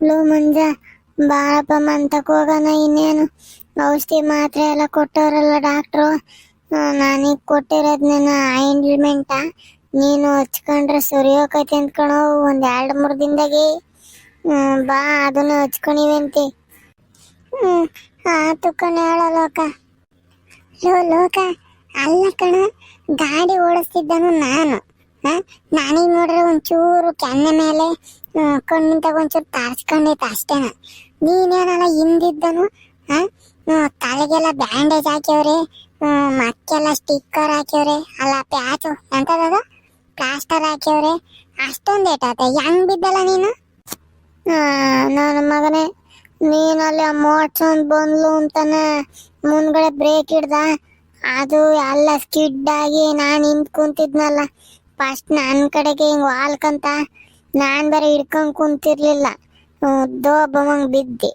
Low ಮಂಜ ಬಾಳಪ್ಪ ಮಂತಕ್ ಹೋಗೋಣ, ಇನ್ನೇನು? ಔಷಧಿ ಮಾತ್ರೆ ಎಲ್ಲ ಕೊಟ್ಟವ್ರಲ್ಲ ಡಾಕ್ಟ್ರು? ನಾನೀಗ ಕೊಟ್ಟಿರೋದು ನನ್ನ ಆಯಿಂಟ್ಮೆಂಟ ನೀನು ಹಚ್ಕೊಂಡ್ರೆ ಸುರಿಯೋಕೈತಿ ಅಂದ್ಕಣೋ ಒಂದೆರಡು ಮೂರು ದಿನ್ದಾಗ. ಬಾ, ಅದನ್ನ ಹಚ್ಕೊಂಡಿವಂತಿ ಆತು ಕಣ ಹೇಳೋ ಲೋಕ. ಲೋ, ಲೋಕ, ಅಲ್ಲ ಕಣ, ಗಾಡಿ ಓಡಿಸ್ತಿದ್ದನು ನಾನು. ನಾನೀಗ ನೋಡ್ರೆ ಒಂಚೂರು ಕೆನ್ನೆ ಮೇಲೆ ಕಣ್ಣಿಂದ ಒಂಚೂರು ತಾರ್ಸ್ಕೊಂಡೈತೆ ಅಷ್ಟೇನ. ನೀನೇನಲ್ಲ ಹಿಂದಿದ್ದನು ತಲೆಗೆಲ್ಲ ಬ್ಯಾಂಡೇಜ್ ಹಾಕ್ಯವ್ರಿ ಮಕ್ಕೆಲ್ಲ ಸ್ಟಿಕ್ಕರ್ ಹಾಕ್ಯವ್ರಿ, ಅಲ್ಲ, ಪ್ಯಾಚು ಎಂತದ ಪ್ಲಾಸ್ಟರ್ ಹಾಕ್ಯವ್ರಿ, ಅಷ್ಟೊಂದು ಏಟಾತೆ ಹೆಂಗ್ ಬಿದ್ದಲ್ಲ ನೀನು? ನನ್ನ ಮಗನೇ ನೀನಲ್ಲಿ ಆ ಮೋಟ್ಸೊಂದ್ ಬಂದ್ಲು ಅಂತಾನೆ ಮುಂದ್ಗಡೆ ಬ್ರೇಕ್ ಹಿಡ್ದ, ಅದು ಎಲ್ಲ ಸ್ಕಿಡ್ ಆಗಿ ನಾನು ಹಿಂದ್ ಕುಂತಿದ್ನಲ್ಲ, ಫಸ್ಟ್ ನನ್ನ ಕಡೆಗೆ ಹಿಂಗ್ ವಾಲ್ಕಂತ ನಾನ್ ಬೇರೆ ಹಿಡ್ಕೊಂಡ್ ಕುಂತಿರ್ಲಿಲ್ಲ. ದೋಬಮಂಗ್ ಬಿದ್ದೆ.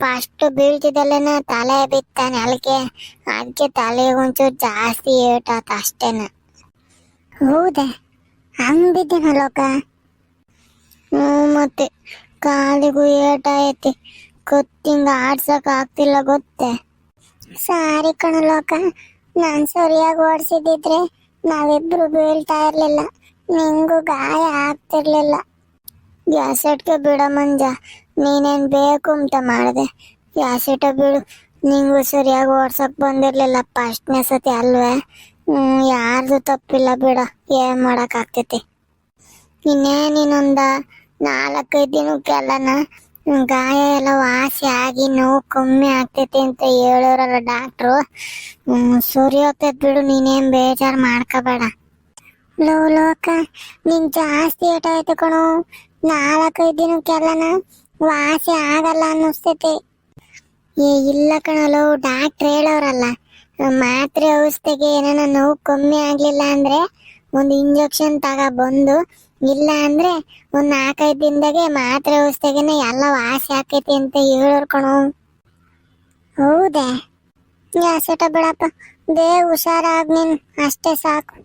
ಫಸ್ಟ್ ಬೀಳ್ತಿದ್ದಲ್ಲೇನ ತಲೆ ಬಿತ್ತಾನೆ. ನೆಲಕ್ಕೆ ಅದಕ್ಕೆ ತಲೆಗೆ ಒಂಚೂರು ಜಾಸ್ತಿ ಏಟಾತ ಅಷ್ಟೇನ. ಹೌದ? ಹಂಗ್ ಬಿದ್ದೇನ ಹ್ಮ್, ಮತ್ತೆ ಕಾಲಿಗೂ ಏಟಾಯ್ತಿ ಕೊತ್ತಿಂಗ ಆಡ್ಸಕ್ ಆಗ್ತಿಲ್ಲ ಗೊತ್ತೇ? ಸಾರಿ ಕಣಲೋಕ ನಾನ್ ಸರಿಯಾಗಿ ಓಡಿಸಿದಿದ್ರೆ ನಾವಿಬ್ರು ಬೀಳ್ತಾ ಇರ್ಲಿಲ್ಲ. ನಿಂಗೂ ಗಾಯ ಆಗ್ತಿರ್ಲಿಲ್ಲ. ಗ್ಯಾಸೆಟ್ಗೆ ಬಿಡ ಮಂಜ, ನೀನೇನ್ ಬೇಕು ಅಂತ ಮಾಡಿದೆ. ಗ್ಯಾಸೆಟ ಬಿಡು. ನಿಂಗೂ ಸರಿಯಾಗಿ ಓಡ್ಸಕ್ ಬಂದಿರ್ಲಿಲ್ಲ ಫಸ್ಟ್ನೇ ಸತಿ ಅಲ್ವೇ? ಯಾರ್ದು ತಪ್ಪಿಲ್ಲ ಬಿಡ. ಏನ್ ಮಾಡಕ್ ಆಗ್ತೈತಿ ಇನ್ನೇನಿನ್ನೊಂದ ನಾಲ್ಕೈದು ದಿನಕ್ಕೆಲ್ಲನ ಗಾಯ ಎಲ್ಲ ವಾಸಿ ಆಗಿ ನೋವು ಕಮ್ಮಿ ಆಗ್ತೈತಿ ಅಂತ ಹೇಳೋರಲ್ಲ ಡಾಕ್ಟ್ರು. ಹ್ಮ್, ಸರಿ ಬಿಡು. ನೀನೇನ್ ಬೇಜಾರ್ ಮಾಡ್ಕೋಬೇಡ. ಲೋ ಲೋಕ ನಿನ್ ಜಾಸ್ತಿ ಏಟಾಯ್ತು ಕಣೋ. ನಾಲ್ಕೈದು ದಿನಕ್ಕೆಲ್ಲನ ವಾಸಿ ಆಗಲ್ಲ ಅನ್ನಿಸ್ತೈತಿ. ಏ, ಇಲ್ಲ ಕಣಲು ಡಾಕ್ಟ್ರ್ ಹೇಳೋರಲ್ಲ, ಮಾತ್ರೆ ಔಷಧಿಗೆ ಏನಾನ ನೋವು ಕಮ್ಮಿ ಆಗ್ಲಿಲ್ಲ ಅಂದ್ರೆ ಒಂದು ಇಂಜೆಕ್ಷನ್ ತಗ ಬಂದು, ಇಲ್ಲ ಅಂದ್ರೆ ಒಂದ್ ನಾಲ್ಕೈದು ದಿನದಾಗೆ ಮಾತ್ರೆ ಔಷಧಿಗೆನೆ ಎಲ್ಲ ವಾಸಿ ಆಕೈತಿ ಅಂತ ಹೇಳೋರು ಕಣೋ. ಹೌದೇ? ಯಾಸಟ ಬಿಡಪ್ಪ ದೇ ಹುಷಾರಾಗ್ ನೀನ್, ಅಷ್ಟೇ ಸಾಕು.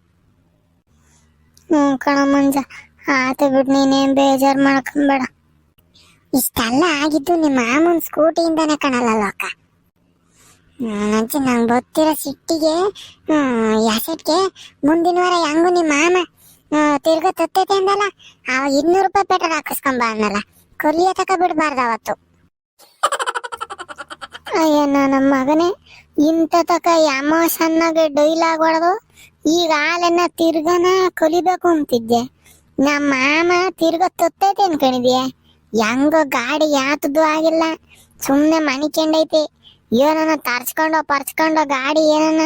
ಹ್ಮ್, ಕಣ ಮಂಜ. ಆತ ಬಿಡ್, ನೀನೇನ್ ಬೇಜಾರ್ ಮಾಡ್ಕೊಂಬೇಡ ಇಷ್ಟೆಲ್ಲ ಆಗಿದ್ದು ನಿಮ್ಮ ಮಾಮನ ಸ್ಕೂಟಿಯಿಂದಾನೆ ಕಾಣಲ್ಲ ಲೋಕ. ನಂಚಿ ನಂಗೆ ಗೊತ್ತಿರೋ ಸಿಟ್ಟಿಗೆ ಎಸೆಟ್ಗೆ ಮುಂದಿನ ವಾರ ಹೆಂಗು ನಿಮ್ಮ ಮಾಮ ತಿರ್ಗ ತತ್ತೈತೆ ಅಂದಲ್ಲ ಅವ ಇನ್ನೂರು ರೂಪಾಯಿ ಪೆಟ್ರೋಲ್ ಹಾಕಿಸ್ಕೊಂಬ ಅನ್ನಲ್ಲ ಕೊಲ್ಲಿಯ ತಕ ಬಿಡಬಾರ್ದು ಅವತ್ತು. ಅಯ್ಯ, ನನ್ನ ಮಗನೇ, ಇಂಥ ತಕ ಯಮ ಸಣ್ಣಗೆ ಡೈಲಾಗ್ ಹೊಡೆದು ಈಗ ಹಾಲನ್ನ ತಿರ್ಗನ ಕಲಿಬೇಕು ಅಂತಿದ್ದೆ. ನಮ್ಮ ಮಾಮ ತಿರ್ಗ ತೊತ್ತೈತೆ ಅನ್ಕೊಂಡಿದ್ಯ ಹೆಂಗೋ ಗಾಡಿ ಯಾತದ್ದು ಆಗಿಲ್ಲ. ಸುಮ್ಮನೆ ಮಣಿಕೊಂಡೈತಿ ಏನನ ತರ್ಸ್ಕೊಂಡೋ ಪರ್ಸ್ಕೊಂಡೋ ಗಾಡಿ ಏನನ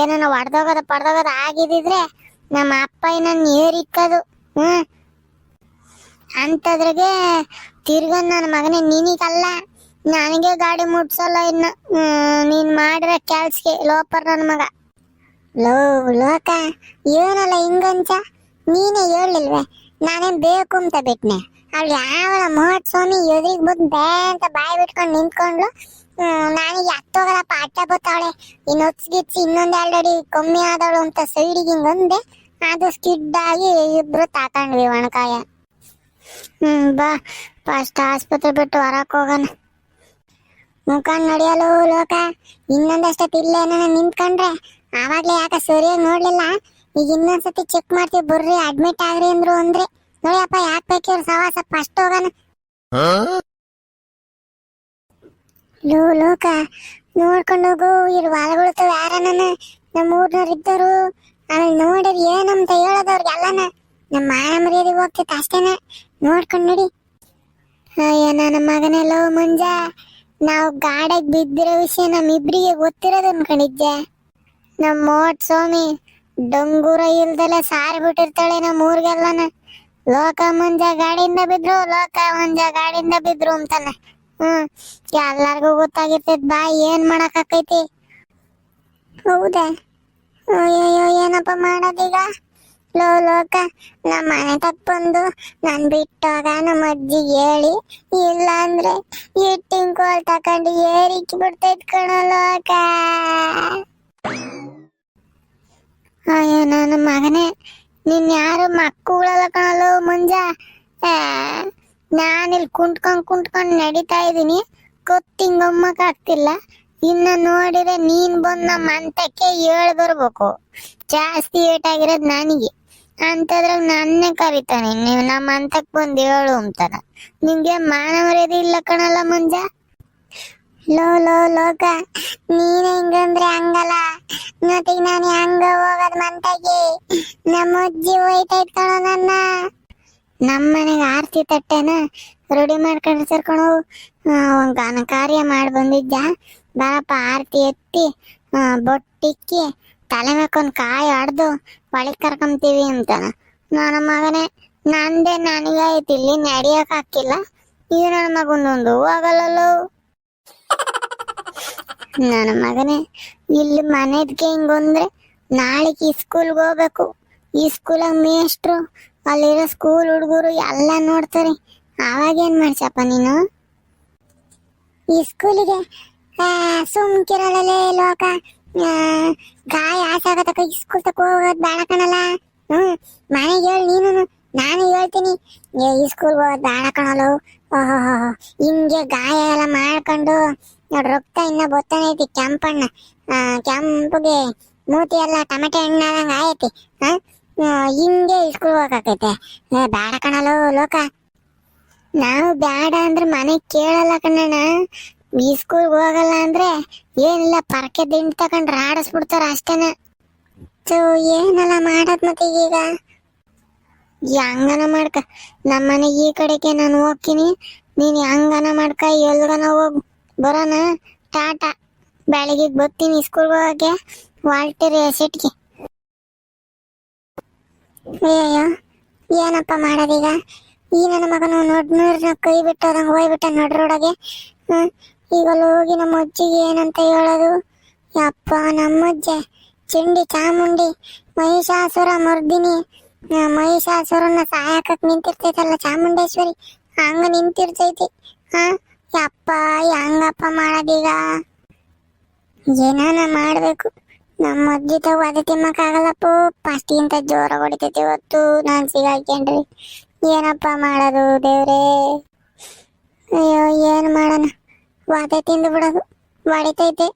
ಏನನ ಹೊಡ್ದೋಗದ ಪಡ್ದೋಗದ ಆಗಿದ್ದಿದ್ರೆ ನಮ್ಮ ಅಪ್ಪ ನನ್ನ ಏರಿಕ್ಕದು ಹ್ಞೂ ಅಂತದ್ರಿಗೆ ತಿರ್ಗ ನನ್ನ ಮಗನೇ ನಿನಗಲ್ಲ. ನನಗೆ ಗಾಡಿ ಮುಟ್ಸಲ್ಲ ಇನ್ನು. ನೀನು ನೀನ್ ಮಾಡಿರೋ ಕೆಲ್ಸಕ್ಕೆ ಲೋಪರ್ ನನ್ನ ಮಗ. ಲೋ ಲೋಕ ಏನಲ್ಲ ಹಿಂಗಂಚ? ನೀನೇ ಹೇಳಿಲ್ವೇ ನಾನೇನ್ ಬೇಕು ಅಂತ ಬಿಟ್ನೆ. ಅಲ್ಲಿ ಯಾವ ಮೋಹತ್ ಸ್ವಾಮಿ ಎದುರಿಗೆ ಬಂದು ಬೇ ಅಂತ ಬಾಯಿ ಬಿಟ್ಕೊಂಡು ನಿಂತ್ಕೊಂಡ್ಲು ಹ್ಮ್, ನಾನೀಗ ಹತ್ತೋಗಲ್ಲ ಪಾಠ ಬತ್ತಾವಳೆ ಇನ್ನು ಹೊತ್ಸ್ಗಿಚ್ಚಿ ಇನ್ನೊಂದ್ ಎರಡು ಅಡಿ ಕಮ್ಮಿ ಆದವಳು ಅಂತ ಸೈಡಿಗೆ ಹಿಂಗ್ ಅಂದೆ. ಸ್ಕಿಡ್ ಆಗಿ ಇಬ್ರು ತಾಕೊಂಡ್ವಿ ಒಣಕಾಯ. ಹ್ಮ್ ಬಾ ಫಸ್ಟ್ ಆಸ್ಪತ್ರೆ ಬಿಟ್ಟು ಹೊರಕ್ ಹೋಗೋಣ. ಮುಖ ನಡೆಯಲು ಲೋಕ. ಇನ್ನೊಂದಷ್ಟೊತ್ತು ಇಲ್ಲೇ ಏನಾನ ನಿಂತ್ಕೊಂಡ್ರೆ? ಆವಾಗ್ಲೇ ಯಾಕ ಸರಿಯಾಗಿ ನೋಡ್ಲಿಲ್ಲ? ಈಗ ಇನ್ನೊಂದ್ಸತಿ ಚೆಕ್ ಮಾಡ್ತೀವಿ, ಬರ್ರಿ ಅಡ್ಮಿಟ್ ಆಗ್ರಿ ಅಂದ್ರು ಅಂದ್ರೆ. ನೋಡಿಯಪ್ಪ ಯಾಕೆ ಬೇಕಿವ್ರು ಸವಾಸ? ಫಸ್ಟ್ ಹೋಗೋಣ. ಲೋ, ಲೋಕ, ನೋಡ್ಕೊಂಡು ಹೋಗು ಇಲ್ಲಿ ಹೊಲಗಳು ಯಾರನ್ನ? ನಮ್ಮ ಊರ್ನವ್ರು ಇದ್ದರು. ಆಮೇಲೆ ನೋಡಿರಿ ಏನಂತ ಹೇಳೋದವ್ರಿಗೆ ಎಲ್ಲನ. ನಮ್ಮ ಮಾಯ ಮರ್ಯಾದೆ ಹೋಗ್ತೈತೆ ಅಷ್ಟೇನೆ. ನೋಡ್ಕೊಂಡು ನೋಡಿ. ಅಯ್ಯ, ನನ್ನ ಮಗನೇ ಲೋ ಮುಂಜಾ. ನಾವು ಗಾಡಿಗೆ ಬಿದ್ದಿರೋ ವಿಷಯ ನಮ್ಮಿಬ್ರಿಗೆ ಗೊತ್ತಿರೋದು ಅನ್ಕೊಂಡಿದ್ದೆ. ನಮ್ಮ ಮೋಟ್ ಸ್ವಾಮಿ, ಡಂಗೂರ ಇಲ್ದಲೆ ಸಾರಿ ಬಿಟ್ಟಿರ್ತಾಳೆ ನಮ್ಮ ಊರ್ಗೆಲ್ಲನ ಲೋಕ ಮುಂಜ ಗಾಡಿಯಿಂದ ಬಿದ್ರು, ಲೋಕ ಮುಂಜ ಗಾಡಿಯಿಂದ ಬಿದ್ರು ಅಂತಾನೆ. ಹ್ಮ್, ಎಲ್ಲಾರ್ಗೂ ಗೊತ್ತಾಗಿರ್ತೈತ್ ಬಾ, ಏನ್ ಮಾಡಕ್ ಆಕೈತಿ ಹೌದಾ? ಅಯ್ಯೋ ಏನಪ್ಪ ಮಾಡೋದೀಗ? ಲೋ, ಲೋಕ ನಮ್ಮ ಮನೆ ತಪ್ಪಂದು ನಾನು ಬಿಟ್ಟಾಗ ನಮ್ಮ ಅಜ್ಜಿ ಹೇಳಿ ಇಲ್ಲ ಅಂದ್ರೆ ಇಟ್ಟಿಂಗ್ ಕೋಲ್ ತಕೊಂಡು ಏರಿಕ್ಕಿ ಬಿಡ್ತೈತ್ ಕಣ ಲೋಕ. ಅಯ್ಯೋ, ನನ್ನ ಮಗನೇ, ನಿನ್ ಯಾರು ಮಕ್ಕಳಲ್ಲ ಕಣಲು ಮುಂಜ? ನಾನು ನಾನಿಲ್ಲಿ ಕುಂಟ್ಕೊಂಡ್ ಕುಂಟ್ಕೊಂಡ್ ನಡೀತಾ ಇದ್ದೀನಿ. ಗೊತ್ತಿಂಗಮ್ಮಕ್ಕಾಗ್ತಿಲ್ಲ. ಇನ್ನ ನೋಡಿದ್ರೆ ನೀನ್ ಬಂದ್ ನಮ್ಮ ಅಂತಕ್ಕೆ ಹೇಳ್ ಬರ್ಬೇಕು. ಜಾಸ್ತಿ ಏಟ್ ಆಗಿರೋದ್ ನನಗೆ. ಅಂತದ್ರಾಗ ನನ್ನೇ ಕರಿತಾನೆ. ನೀವು ನಮ್ಮ ಅಂತಕ್ ಬಂದ್ ಹೇಳು ಅಂತಾನ. ನಿಂಗೆ ಮಾನವರ ಇಲ್ಲ ಕಣಲ್ಲ ಮಂಜ? ಲೋ ಲೋ, ಲೋಕ, ನೀನ್ ಹೆಂಗಂದ್ರೆ ಹಂಗಲ್ಲ. ಮತ್ತೀಗ ನಾನು ಹೆಂಗ ಹೋಗೋದ್ ಮಂತಾಗಿ ನಮ್ಮ ಅಜ್ಜಿ ಹೋಯ್ತಾ ನನ್ನ. ನಮ್ಮ ಮನೆಗೆ ಆರ್ತಿ ತಟ್ಟೆನ ರೆಡಿ ಮಾಡ್ಕೊಂಡು ಸೇರ್ಕೊಂಡು ಗಾನ ಕಾರ್ಯ ಮಾಡಿ ಬಂದಿದ್ದ ಬಾರಪ್ಪ, ಆರ್ತಿ ಎತ್ತಿ ಬೊಟ್ಟಿಕ್ಕಿ, ತಲೆ ಮೇಕೊಂದು ಕಾಯಿ ಹೊಡ್ದು ಒಳಗೆ ಕರ್ಕೊಂತೀವಿ ಅಂತಾನ. ನನ್ನ ಮಗನೇ, ನಂದೇ ನನಗೆ ಐತಿ ಇಲ್ಲಿ ನಡಿಯೋಕ್ಕಾಕಿಲ್ಲ ಈ ನನ್ನ ಮಗನೊಂದು ಹೋಗಲ್ಲಲ್ಲೋ ನನ್ನ ಮಗನೇ, ಇಲ್ಲಿ ಮನೆದ್ಗೆ ಹಿಂಗೊಂದ್ರೆ ನಾಳೆಗೆ ಸ್ಕೂಲ್ಗೆ ಹೋಗ್ಬೇಕು. ಈ ಸ್ಕೂಲಾಗ ಮೇಷ್ಟ್ರು, ಅಲ್ಲಿರೋ ಸ್ಕೂಲ್ ಹುಡುಗರು ಎಲ್ಲ ನೋಡ್ತಾರೆ. ಅವಾಗ ಏನ್ ಮಾಡ್ಸಪ್ಪ ನೀನು? ಈ ಸ್ಕೂಲಿಗೆ ಸುಮ್ಕಿರಲೇ ಲೋಕ ಗಾಯ ಆಸಾಗತಕ್ಕ ಈ ಸ್ಕೂಲ್ ತಕ ಹೋಗೋದು ಬೇಡ ಕಣಲ್ಲ. ಹ್ಞೂ ಮನೆಗೆ ಹೇಳಿ ನೀನು ನಾನು ಹೇಳ್ತೀನಿ ಈ ಸ್ಕೂಲ್ ಹೋಗೋದ್ ಬೇಡ ಹಿಂಗೆ ಗಾಯ ಎಲ್ಲ ಮಾಡ್ಕೊಂಡು, ನೋಡ್ ರಕ್ತ ಇನ್ನ ಬೊತ್ತಾನೆ ಐತಿ, ಕೆಂಪಣ್ಣ. ಕೆಂಪಗೆ ಮೂತಿ ಎಲ್ಲ ಟೊಮೆಟೊ ಹಣ್ಣಾದಂಗ ಆಯ್ತಿ. ಹಿಂಗೆ ಸ್ಕೂಲ್ ಹೋಗಕೈತೆ ಬೇಡ ಕಣಲು ಲೋಕ. ನಾವು ಬೇಡ ಅಂದ್ರೆ ಮನೆ ಕೇಳಲ್ಲ ಕಣ್ಣಣ್ಣ. ಈ ಸ್ಕೂಲ್ ಹೋಗಲ್ಲ ಅಂದ್ರೆ ಏನಿಲ್ಲ, ಪರಕೆ ದಿಂಡ್ ತಗೊಂಡ್ರೆ ಆಡಿಸ್ಬಿಡ್ತಾರ ಅಷ್ಟೇನ. ಸೊ ಏನಲ್ಲ ಮಾಡೋದು ಮತ್ತೆ ಈಗ ಹೆಂಗನ ಮಾಡ್ಕ. ನಮ್ಮ ಮನೆಗೆ ಈ ಕಡೆಗೆ ನಾನು ಹೋಗ್ತೀನಿ. ನೀನ್ ಹೆಂಗನ ಮಾಡ್ಕ ಎಲ್ಗನ ಹೋಗ್. ಬರೋಣ. ಟಾಟಾ. ಬೆಳಗ್ಗೆ ಬರ್ತೀನಿ ಸ್ಕೂಲ್ಗೆ ಹೋಗಕ್ಕೆ. ವಾಲ್ಟರ್ ಎಸೆಟ್ಗೆ ಅಯ್ಯಯ್ಯೋ. ಏನಪ್ಪ ಮಾಡೋದೀಗ? ಈ ನನ್ನ ಮಗನು ನೋಡ್ ನೋಡ್ರಿ ಕೈ ಅದಂಗೆ ಹೋಗ್ಬಿಟ್ಟ ನೋಡ್ರೊಳಗೆ ಈಗ ಹೋಗಿ ನಮ್ಮ ಅಜ್ಜಿಗೆ ಏನಂತ ಹೇಳೋದು? ಯಪ್ಪ, ನಮ್ಮ ಅಜ್ಜೆ. ಚಂಡಿ, ಚಾಮುಂಡಿ. ಮಹಿಷಾಸುರ ಮರ್ದಿನಿ. ಮಹಿಷಾಸುರನ ಸಾಯಕಕ್ ನಿಂತಿರ್ತೈತಲ್ಲ ಚಾಮುಂಡೇಶ್ವರಿ, ಹಂಗ ನಿಂತಿರ್ತೈತಿ. ಹಾ, ಯಪ್ಪ, ಹೆಂಗಪ್ಪ ಮಾಡೋದೀಗ? ಏನಾನ ಮಾಡಬೇಕು? ನಮ್ಮ ಅಜ್ಜಿ ತಗೋ ಅದೇ ತಿಮ್ಮಕ್ಕಾಗಲ್ಲಪ್ಪ ಫಸ್ಟಿಗಿಂತ ಜೋರ ಹೊಡಿತೈತಿ ಇವತ್ತು. ನಾನು ಸಿಗಾಕೊಂಡ್ರಿ ಏನಪ್ಪ ಮಾಡೋದು ದೇವ್ರೇ? ಅಯ್ಯೋ, ಏನು ಮಾಡೋಣ? ವಾದೆ ತಿಂದು ಬಿಡೋದು. ಹೊಡಿತೈತೆ.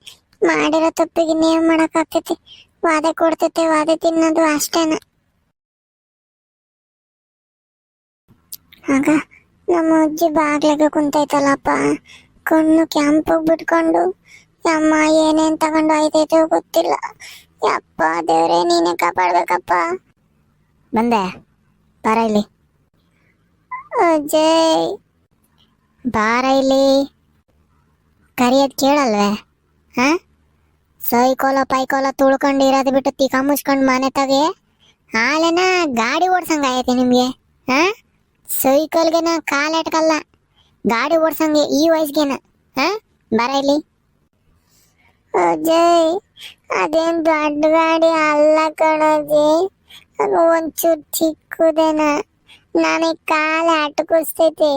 ಮಾಡಿರೋ ತಪ್ಪಿಗೆ ಇನ್ನೇನ್ ಮಾಡಕ್ ವಾದ ವಾದೆ ಕೊಡ್ತೈತೆ, ವಾದೆ ತಿನ್ನೋದು ಅಷ್ಟೇನ. ಆಗ ನಮ್ಮ ಅಜ್ಜಿ ಬಾಗ್ಲಾಗೆ ಕುಂತೈತಲ್ಲಪ್ಪ. ಕಣ್ಣು ಕ್ಯಾಂಪ್ ಬಿಟ್ಕೊಂಡು ಅಮ್ಮ ಏನೇನ್ ತಗೊಂಡು ಆಯ್ತೈತೋ ಗೊತ್ತಿಲ್ಲ. ಯಪ್ಪ ದೇವ್ರೆ ನೀನೆ ಕಾಪಾಡ್ಬೇಕಪ್ಪ. ಬಂದೆ. ಬಾರ ಇಲ್ಲಿ. ಅಜಯ್. ಬಾರ ಇಲ್ಲಿ. ಕರಿಯೋದ್ ಕೇಳಲ್ವೇ? ಹಾ? ಸೈಕೋಲ ಪೈಕೋಲ ತುಳ್ಕೊಂಡು ಇರೋದು ಬಿಟ್ಟು ತಿಕ್ಕ ಮುಚ್ಕೊಂಡು ಮನೆ ತಗೆ. ಹಾಲೆನ ಗಾಡಿ ಓಡ್ಸಂಗೆ ಆಗೈತಿ ನಿಮ್ಗೆ ಹಾ? ಸೈಕಲ್ಗೆನ ಕಾಲ್ ಎಟ್ಕಲ್ಲ. ಗಾಡಿ ಓಡ್ಸಂಗೆ ಈ ವಯಸ್ಸಿಗೆನ. ಹಾ ಬರ ಇಲ್ಲಿ. ಅಜಯ್, ಅದೇನ್ ದೊಡ್ಡ ಗಾಡಿ ಅಲ್ಲ ಕಣಜಿ ಅದು ಒಂಚೂರು ಚಿಕ್ಕದೇನ. ನನಗೆ ಕಾಲ ಅಟಕಿಸ್ತೈತಿ.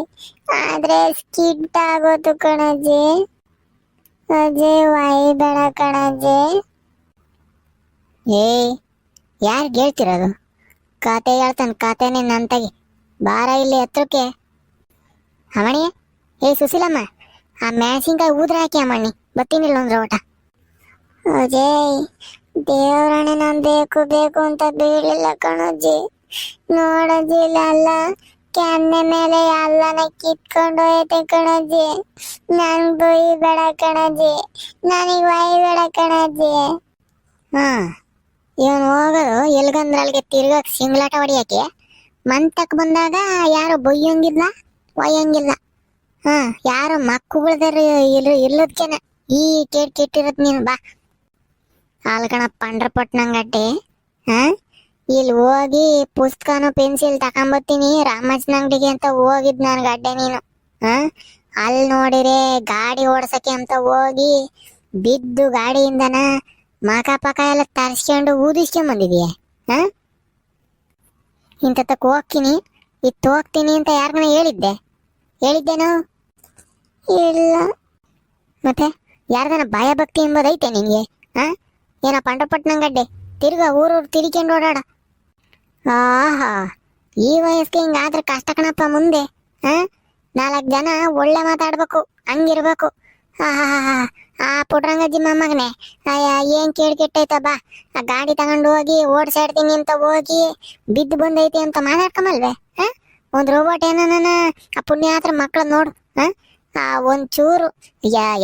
ಆದ್ರೆ ಸ್ಕಿಡ್ ಆಗೋದು ಕಣಜಿ ಅಜಯ್. ಒಯ್ಬೇಡ ಕಣಜಿ ಏ ಯಾರು ಹೇಳ್ತಿರೋದು ಕತೆ ಹೇಳ್ತಾನೆ, ಕತೆನೇ ನಂತಾಗಿ ಬಾರ ಇಲ್ಲಿ ಹತ್ರಕ್ಕೆ. ಅವಣಿ ಏ ಸುಶೀಲಮ್ಮ, ಆ ಮೆಣಸಿನ್ಕಾಯಿ ಊದ್ರ ಹಾಕಿ ಅಮ್ಮಣ್ಣಿ ಬತ್ತೀನಿಲ್ಲ ಅಂದ್ರೆ ಓಟ ಅಜಯ್ ದೇವರಣ್ಣ ನಾನ್ ಬೇಕು ಬೇಕು ಅಂತ ಬೀಳಿಲ್ಲ ಕಣಜ್ಜಿ ನೋಡಜ್ಜಿ ಇಲ್ಲ ಅಲ್ಲ, ಕೆನ್ನೆ ಮೇಲೆ ಎಲ್ಲನ ಕಿತ್ಕೊಂಡು ಹೋಯ್ತೆ ಕಣಜ್ಜಿ ನನ್ ಬೈ ಬೇಡ ಕಣಜ್ಜಿ ವೈ ಬೇಡ ಕಣಜ್ಜಿ ಹಾ, ಇವನು ಹೋಗೋದು ಎಲ್ಗಂದ್ರ ಅಲ್ಲಿಗೆ ತಿರ್ಗಕ್ ಸಿಂಗ್ಲಾಟ ಹೊಡಿಯಕ್ಕೆ? ಮಂತಕ್ ಬಂದಾಗ ಯಾರು ಬೊಯ್ಯಂಗಿಲ್ಲ ಒಯ್ಯಂಗಿಲ್ಲ ಹಾ, ಯಾರು ಮಕ್ಕಳುಗಳದಾರ ಇಲ್ಲ ಈ ಕೇಟ್ ಕೆಟ್ಟಿರತ್ ನೀನು, ಬಾ. ಆಲ್ಗಣ ಪಂಡ್ರಪಟ್ಟಣಂಗಟ್ಟೆ ಹಾ? ಇಲ್ಲಿ ಹೋಗಿ ಪುಸ್ತಕನು ಪೆನ್ಸಿಲ್ ತಕೊಂಬತ್ತೀನಿ ರಾಮಚನ ಅಂಗಡಿಗೆ ಅಂತ ಹೋಗಿದ್ ನಾನು ಗಡ್ಡೆ ನೀನು, ಹಾ? ಅಲ್ಲಿ ನೋಡಿರೆ ಗಾಡಿ ಓಡಿಸಕ್ಕೆ ಅಂತ ಹೋಗಿ ಬಿದ್ದು ಗಾಡಿಯಿಂದನ ಮಕ ಪಕ ಎಲ್ಲ ತರಿಸ್ಕೊಂಡು ಊದಿಸ್ಕೊಂಡ್ ಬಂದಿದೀಯ ಹಾ? ಇಂಥತಕ್ ಹೋಗ್ತೀನಿ ಇತ್ತು ಹೋಗ್ತೀನಿ ಅಂತ ಯಾರಿಗನ ಹೇಳಿದ್ದೆ? ಹೇಳಿದ್ದೇನೋ? ಇಲ್ಲ. ಮತ್ತೆ ಯಾರ್ದನ ಭಯ ಭಕ್ತಿ ಎಂಬುದೈತೆ ನಿನಗೆ ಹಾಂ ಏನ ಪಂಡಪಟ್ಟಣಂಗಡ್ಡೆ ತಿರ್ಗ ಊರೂರು ತಿರ್ಕೊಂಡು ಓಡಾಡ. ಆಹಾ, ಈ ವಯಸ್ಸಿಗೆ ಹಿಂಗಾದ್ರೆ ಕಷ್ಟ ಕಣಪ್ಪ ಮುಂದೆ ಹಾಂ ನಾಲ್ಕು ಜನ ಒಳ್ಳೆ ಮಾತಾಡಬೇಕು, ಹಂಗಿರ್ಬೇಕು. ಆ ಪುಟ್ರಂಗಜ್ಜಿ ಮೊಮ್ಮಗನೆ ಏನ್ ಕೇಳಿ ಕೆಟ್ಟೈತ ಬಾ. ಆ ಗಾಡಿ ತಗೊಂಡು ಹೋಗಿ, ಓಡಿಸಾಡ್ತೀನಿ ಅಂತ ಹೋಗಿ, ಬಿದ್ದು ಬಂದೈತಿ ಅಂತ ಮಾತಾಡ್ಕೊಂಬಲ್ವೇ? ಹ? ಒಂದ್ ರೋಬೋಟ್ ಏನನ ಆ ಪುಣ್ಯಾತ್ರ ಮಕ್ಳು ನೋಡು, ಹಾ? ಒಂದ್ ಚೂರು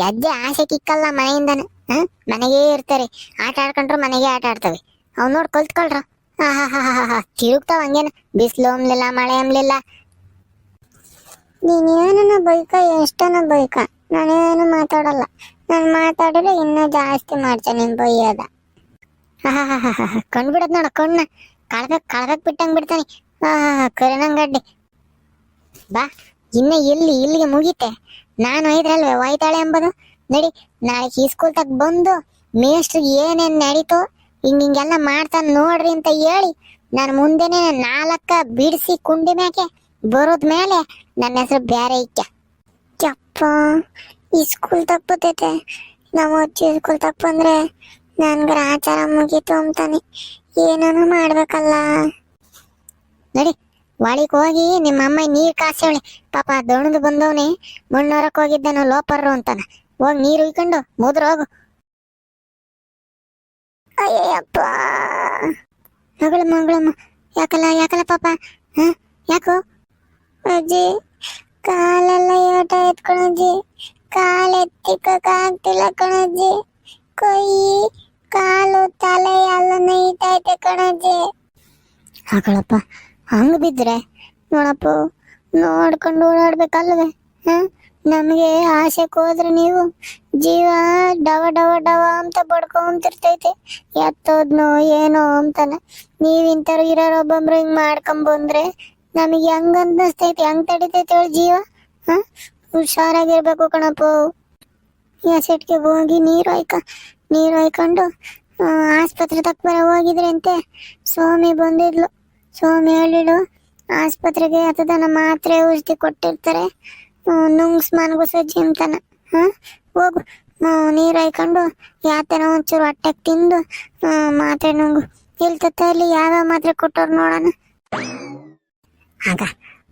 ಎದ್ದೆ ಆಸೆ ಕಿಕ್ಕಲ್ಲ ಮನೆಯಿಂದಾನೆ, ಹ? ಮನೆಗೇ ಇರ್ತಾರೆ. ಆಟ ಆಡ್ಕೊಂಡ್ರು ಮನೆಗೆ ಆಟ ಆಡ್ತವೆ. ಅವ್ ನೋಡ್ ಕಲ್ತ್ಕೊಳ್ರ. ಹಾ ತಿರುಗ್ತಾವ ಹಂಗೇನ? ಬಿಸಿಲು ಅಂಬ್ಲಿಲ್ಲ ಮಳೆ ಅಂಬ್ಲಿಲ್ಲ ನೀನೇನನ್ನ ಬೈಕ ಎಷ್ಟನ ಬೈಕ. ನಾನೇನು ಮಾತಾಡಲ್ಲ. ನಾನು ಮಾತಾಡಿದ್ರೆ ಇನ್ನೂ ಜಾಸ್ತಿ ಮಾಡ್ತೇನೆ ನಿನ್ ಬೈಯೋದ. ಕಣ್ ಬಿಡದ್ ನೋಡ, ಕಣ್ಣ. ಕಳ್ಬೇಕ್ ಕಳ್ಬೇಕ್ ಬಿಟ್ಟಂಗ್ ಬಿಡ್ತಾನೆ. ಕರೆನಂಗಡ್ಡಿ ಬಾ, ಇನ್ನ ಎಲ್ಲಿ, ಇಲ್ಲಿಗೆ ಮುಗೀತೆ. ನಾನು ಐದ್ರಲ್ವೇ ಒಯ್ತಾಳೆ ಎಂಬುದು ನಡಿ, ನಾಳೆ ಈ ಸ್ಕೂಲ್ ತಗ ಬಂದು, ಮೇಷ್ಟ್ರು ಏನೇನ್ ನಡೀತು, ಹಿಂಗ ಹಿಂಗೆಲ್ಲ ಮಾಡ್ತಾನೆ ನೋಡ್ರಿ ಅಂತ ಹೇಳಿ, ನಾನು ಮುಂದೆನೆ ನಾಲ್ಕ ಬಿಡಿಸಿ ಕುಂಡಿ ಮ್ಯಾಕೆ ಬರೋದ್ ಮೇಲೆ ನನ್ನ ಹೆಸರು ಬೇರೆ ಇಕ್ಕ ಯಪ್ಪ ಈ ಸ್ಕೂಲ್ ತಪ್ಪತೈತೆ ನಮ್ಮ ಅಜ್ಜಿ ಸ್ಕೂಲ್ ತಪ್ಪಂದ್ರೆ ನನ್ಗರ ಆಚಾರ ಮುಗೀತು ಅಂತಾನೆ. ಏನೇನು ಮಾಡ್ಬೇಕಲ್ಲ. ನಡಿ ಒಳಿಗ್ ಹೋಗಿ ನಿಮ್ಮ ಅಮ್ಮ ನೀರ್ ಕಾಸೇವಳೆ ಪಾಪ ದೊಣದ್ ಬಂದವನೇ ಮಣ್ಣೊರಕ್ ಹೋಗಿದ್ದಾನು ಲೋಪರ್ರು ಅಂತಾನ. ಹೋಗಿ ನೀರು ಉಯ್ಕೊಂಡು ಮುದ್ರ ಹೋಗು. ಅಯ್ಯಪ್ಪ ಮಗಳ ಮಗಳಮ್ಮ. ಯಾಕಲ್ಲ ಯಾಕಲ್ಲ ಪಾಪ ಹ ಯಾಕೋ ಅಜ್ಜಿ ಕಾಲೆಲ್ಲ ಏಟ ಆಯ್ತು ಕಣಜ್ಜಿ ಕಾಲು ಎತ್ತಿಕ್ಕಾಗ್ತಿಲ್ಲ ಕಣಜ್ಜಿ. ಕೈ, ಕಾಲು, ತಲೆ ಎಲ್ಲ ನೈತೈತೆ ಕಣಜ್ಜಿ. ಹಾಕೊಳಪ್ಪ ಹಂಗ ಬಿದ್ರೆ ನೋಡಪ್ಪ, ನೋಡ್ಕೊಂಡು ಓಡಾಡ್ಬೇಕಲ್ವೇ? ಹ? ನಮಗೆ ಆಸೆ ಹೋದ್ರೆ ನೀವು ಜೀವ ಡವ ಡವ ಡವ ಅಂತ ಬಡ್ಕೊಂತಿರ್ತೈತೆ. ಎತ್ತೋದ್ನೋ ಏನೋ ಅಂತಾನೆ. ನೀವ್ ಇಂಥವ್ರು ಇರೋರು ಒಬ್ಬೊಬ್ರು ಹಿಂಗ್ ಮಾಡ್ಕೊಂಬಂದ್ರೆ ನಮಗೆ ಹೆಂಗ್ ಅನ್ನಿಸ್ತೈತಿ, ಹೆಂಗ್ ತಡಿತೈತೆ ಹೇಳಿ ಜೀವ? ಹ? ಹುಷಾರಾಗಿರ್ಬೇಕು ಕಣಪ್ಪ. ಎಸೆಟ್ಗೆ ಹೋಗಿ ನೀರು ಹಾಯ್ಕ, ನೀರು ಹಾಯ್ಕೊಂಡು ಆಸ್ಪತ್ರೆ ತಕ್ಕ ಬರ ಹೋಗಿದ್ರೆ ಅಂತೆ ಸ್ವಾಮಿ ಬಂದಿದ್ಲು. ಸ್ವಾಮಿ ಹೇಳಿಳು ಆಸ್ಪತ್ರೆಗೆ ಅಥದನ ಮಾತ್ರೆ ಔಷಧಿ ಕೊಟ್ಟಿರ್ತಾರೆ. ನುಂಗ್ಸ್ ಮನ್ಗೂ ಸಜ್ಜಿ ಹೋಗು. ನೀರು ಹಾಯ್ಕೊಂಡು, ಯಾತನ ಒಂಚೂರು ಹೊಟ್ಟೆಗೆ ತಿಂದು ಮಾತ್ರೆ ನುಂಗು. ಇಲ್ತತ್ತ ಇಲ್ಲಿ ಯಾವ್ಯಾವ ಮಾತ್ರೆ ಕೊಟ್ಟವ್ರು ನೋಡೋಣ. ಆಗ,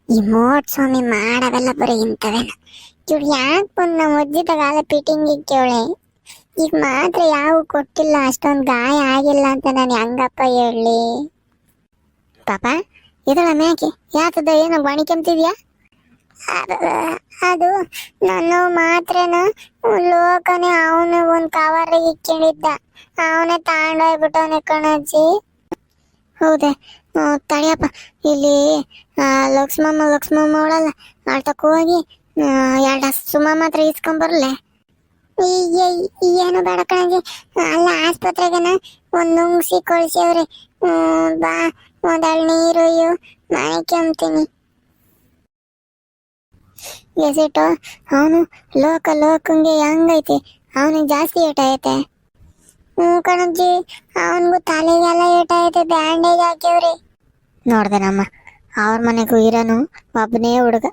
ಈ ಮೋಟ್ ಸ್ವಾಮಿ ಮಾಡವೆಲ್ಲ ಬರೀ ಇಂಥವೇನ. ಇವ್ರು ಯಾಕೆ ಬಂದು ನಮ್ಮ ಅಜ್ಜಿ ತಗಾಲ ಫಿಟ್ಟಿಂಗ್ ಇಕ್ಕವಳೆ? ಈಗ ಮಾತ್ರ ಯಾವ ಕೊಟ್ಟಿಲ್ಲ, ಅಷ್ಟೊಂದು ಗಾಯ ಆಗಿಲ್ಲ ಅಂತ ನಾನು ಹೆಂಗಪ್ಪ ಹೇಳಿ ಪಾಪ ಇದಳ ಮ್ಯಾಕೆ? ಯಾತದ, ಏನು ಬಣಿಕೆಂತಿದ್ಯಾ ಅದು ನಾನು ಮಾತ್ರೆನ ಲೋಕನೆ ಅವನು ಒಂದು ಕವರಿಗೆ ಇಕ್ಕೊಂಡಿದ್ದ. ಅವನೇ ತಗೊಂಡೋಗ್ಬಿಟ್ಟವನೆ ಕಣಜ್ಜಿ. ಹೌದಾ? ತಡಿಯಪ್ಪ. ಇಲ್ಲಿ ಲಕ್ಷ್ಮಮ್ಮ ಲಕ್ಷ್ಮಮ್ಮ ಅವಳಲ್ಲ ಆಟಕ್ಕೆ ಹೋಗಿ ಎರಡು ಸುಮ ಮಾತ್ರ ಇಸ್ಕೊಂಬರ್ಲೆ ಏನು ಬೇಡ ಕಣಜಿ. ಅಲ್ಲ ಆಸ್ಪತ್ರೆಗೆನ ಒಂದು ನುಂಗ್ಸಿ ಕಳ್ಸ್ಯವ್ರಿ ಹ್ಮ್, ಬಾ ಒಂದೆರಡು ನೀರು ಇವು ಮಾಯ್ಕೊಂತೀನಿ ಎಸಿಟ್ಟು ಅವನು ಲೋಕ ಲೋಕಂಗೆ ಹೆಂಗೈತಿ? ಅವನಿಗೆ ಜಾಸ್ತಿ ಏಟ ಐತೆ. ಹ್ಞೂ ಕಣಜ್ಜಿ ಅವನಿಗೂ ತಲೆಗೆಲ್ಲ ಐತೆ ಬ್ಯಾಂಡೇಜ್ ಹಾಕ್ಯವ್ರಿ. ನೋಡ್ದೆ ನಮ್ಮ ಅವ್ರ ಮನೆಗೂ ಇರೋನು ಒಬ್ಬನೇ ಹುಡುಗ.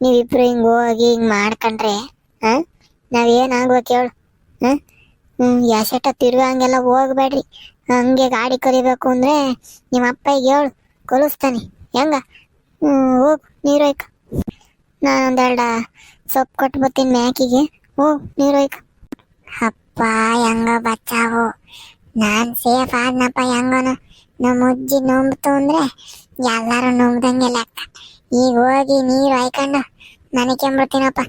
ನೀವಿಬ್ರು ಹಿಂಗ್ ಹೋಗಿ ಹಿಂಗ್ ಮಾಡ್ಕೊಂಡ್ರೆ ಹ ನಾವೇನಾಗ್ಬೇಕು ಹೇಳು ಹ ಹ್ಮ್? ಯಾಸೆಟ ತಿರ್ಗ ಹಂಗೆಲ್ಲ ಹೋಗ್ಬೇಡ್ರಿ. ಹಂಗೆ ಗಾಡಿ ಕಲಿಬೇಕು ಅಂದ್ರೆ ನಿಮ್ಮ ಅಪ್ಪಗೆ ಹೇಳು ಕಲಿಸ್ತಾನೆ ಹೆಂಗ? ಹ್ಮ್, ಹೋಗು ನೀರು ಹೋಯ್ಕ ನಾನು ಒಂದೆರಡ ಸೊಪ್ಪು ಕೊಟ್ಟು ಬರ್ತೀನಿ ಮ್ಯಾಕಿಗೆ. ಹೋಗು, ನೀರೋಯ್ಕ. ಅಪ್ಪ, ಹೆಂಗ ಬಚ್ಚಾವು ನಾನ್ ಸೇಫ್ ಆದ್ನಪ್ಪ ಹೆಂಗನ ನಮ್ಮ ಅಜ್ಜಿ ನಂಬ್ತು ಅಂದ್ರೆ ಎಲ್ಲಾರು ನಂಬ್ದಂಗೆ ಲೆಕ್ಕ. ಈಗ ಹೋಗಿ ನೀರು ಹಾಯ್ಕೊಂಡು ನನಗೆ ಕೆಂಬಿಡ್ತೀನಪ್ಪ